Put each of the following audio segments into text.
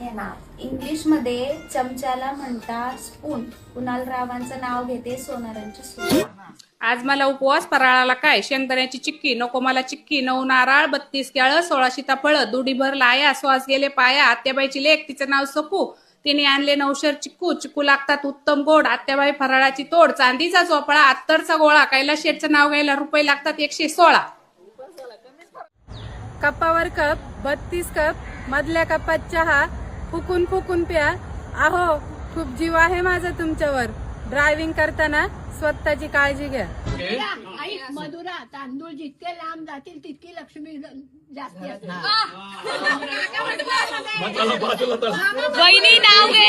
हे नाव. इंग्लिशमध्ये चमच्याला म्हणतात स्पून कुणाल रावांचं नाव घेते सोनारांची सून आज मला उपवास फराळाला काय? शेंगदाण्याची चिक्की. नको मला चिक्की. नऊ नारळ बत्तीस केळं सोळा सीताफळं दुडीभर लाया श्वास गेले पाया. आत्याबाईची लेख तिचं नाव सपू. तिने आणले नवशर चिक्कू. चिक्कू लागतात उत्तम गोड. आत्याबाई फराळाची तोड. चांदीचा चोपळा अत्तरचा गोळा. कैलास शेठचं नाव घ्यायला रुपये लागतात एकशे सोळा. कपावर कप बत्तीस कप मधल्या कपात चहा फुकून फुकून प्या. अहो खूप जीव आहे माझा तुमच्यावर. ड्रायव्हिंग करताना स्वतःची काळजी घ्या. आई मधुरा तांदूळ जितके लांब जातील तितकी लक्ष्मी जास्ती असते. वहिनी नाव घे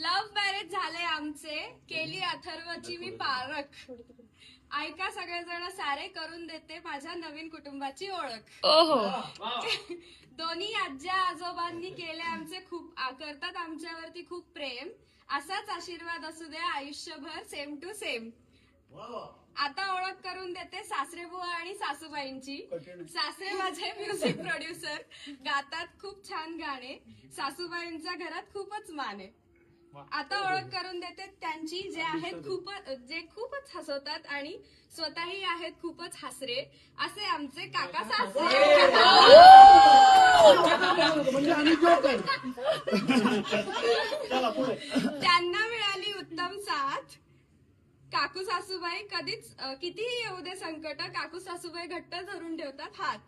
लव्ह मॅरेज झाले आमचे. केली अथर्वची मी पारख. ऐका सगळेजण सारे करून देते माझ्या नवीन कुटुंबाची ओळख. ओहो. दोन्ही आज्या आजोबांनी केले आमचे खूप आ- करतात आमच्यावरती खूप प्रेम. असाच आशीर्वाद असू द्या आयुष्यभर सेम टू सेम आता ओळख करून देते सासरे बुवा आणि सासूबाईंची. सासरे माझे म्युझिक प्रोड्युसर गातात खूप छान गाणे. सासूबाईंच्या घरात खूपच मान आहे. आता ओळख करून देते. त्यांची जे आहेत खूपच जे खूपच हसवतात आणि स्वतःही आहेत खूपच हसरे असे आमचे काका सासरे. त्यांना मिळाली उत्तम साथ. काकू सासूबाई कधीच कितीही येऊ दे संकट काकू सासूबाई घट्ट धरून ठेवतात हात.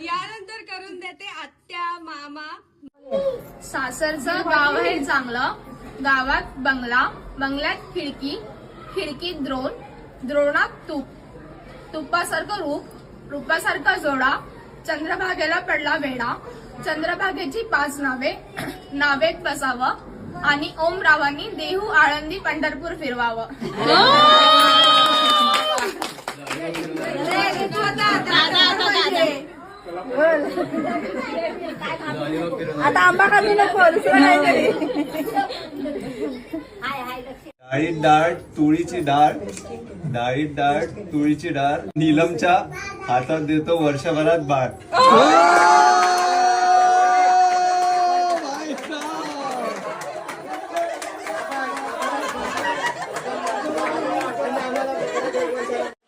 यानंतर करून देते आत्या मामा. सासरचं गाव आहे चांगलं. गावात बंगला बंगल्यात खिडकी खिडकीत द्रोण द्रोणात तूप. तुपासारखं रूप रूपासारखा जोडा. चंद्रभागेला पडला वेडा. चंद्रभागेची पाच नावे नावेत बसावं. आणि ओम रावांनी देहू आळंदी पंढरपूर फिरवावं. आता आंबा खाली नको दुसरं काहीतरी डाळीत डाळ तुळीची डाळ. डाळीत डाळ तुळीची डाळ. नीलमच्या हातात देतो वर्षभरात बाळ.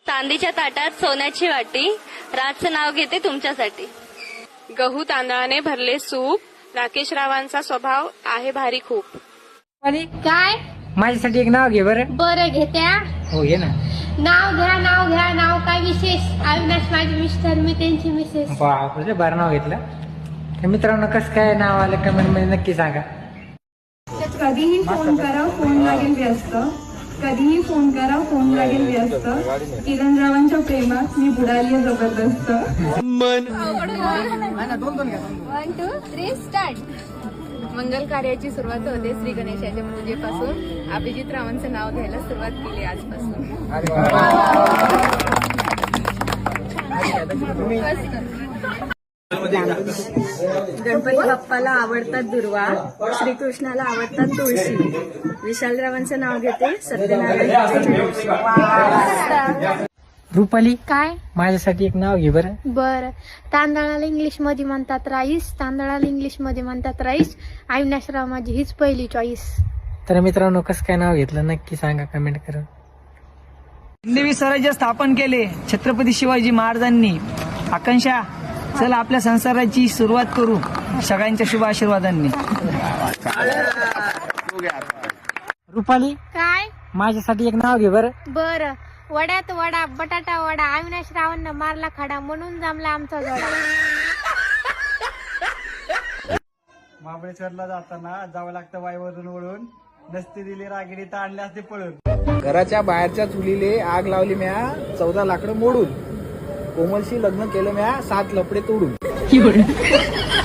चांदीच्या ताटात सोन्याची वाटी. राजचं नाव घेते तुमच्यासाठी. गहू तांदळाने भरले सूप. राकेश रावांचा स्वभाव आहे भारी खूप. काय? माझ्यासाठी एक नाव घे बरं. बरं घेत्या हो? घे ना. नाव घ्या नाव घ्या नाव काय विशेष? अविनाश माझे मिस्टर मी त्यांची मिसेस. बापरे बरं नाव घेतलं. तर मित्रांनो कसं काय नाव आलं कमेंटमध्ये नक्की सांगा. कधीही फोन करा फोन लागेल व्यस्त कधीही फोन करा फोन लागेल व्यस्त. किरणरावांच्या प्रेमात मी बुडाली जबरदस्त. वन टू थ्री स्टार्ट मंगल कार्याची सुरुवात होते श्री गणेशाच्या पूजेपासून अभिजित रावांचं नाव घ्यायला सुरुवात केली आजपासून. गणपती बाप्पाला आवडतात दुर्वा श्रीकृष्णाला आवडतात तुळशी. विशालरावांचं नाव घेते सत्यनारायण रुपाली काय? माझ्यासाठी एक नाव घे बरं. बर. तांदळाला इंग्लिशमध्ये म्हणतात राईस. तांदळाला इंग्लिशमध्ये म्हणतात राईस. अविनाशराव माझी हीच पहिली चॉईस तर मित्रांनो कसं काय नाव घेतलं? नक्की सांगा कमेंट करून. हिंदवी स्वराज्य स्थापन केले छत्रपती शिवाजी महाराजांनी. आकांक्षा चला आपल्या संसाराची सुरुवात करू. सगळ्यांच्या शुभ आशीर्वादांनी. रुपाली काय? माझ्यासाठी एक नाव घे बरं. बर. वड्यात वडा बटाटा वडा अविनाश रावांना मारला खडा म्हणून जमला आमचा जोडा. महाबळेश्वरला जाताना जावं लागतं वाईवरून वळून. नसती दिली रागिडी तर आणले असते पळून. घराच्या बाहेरच्या चुलीले आग लावली म्या चौदा लाकडं मोडून. कोमलशी लग्न केलं म्या सात लपडे तोडून.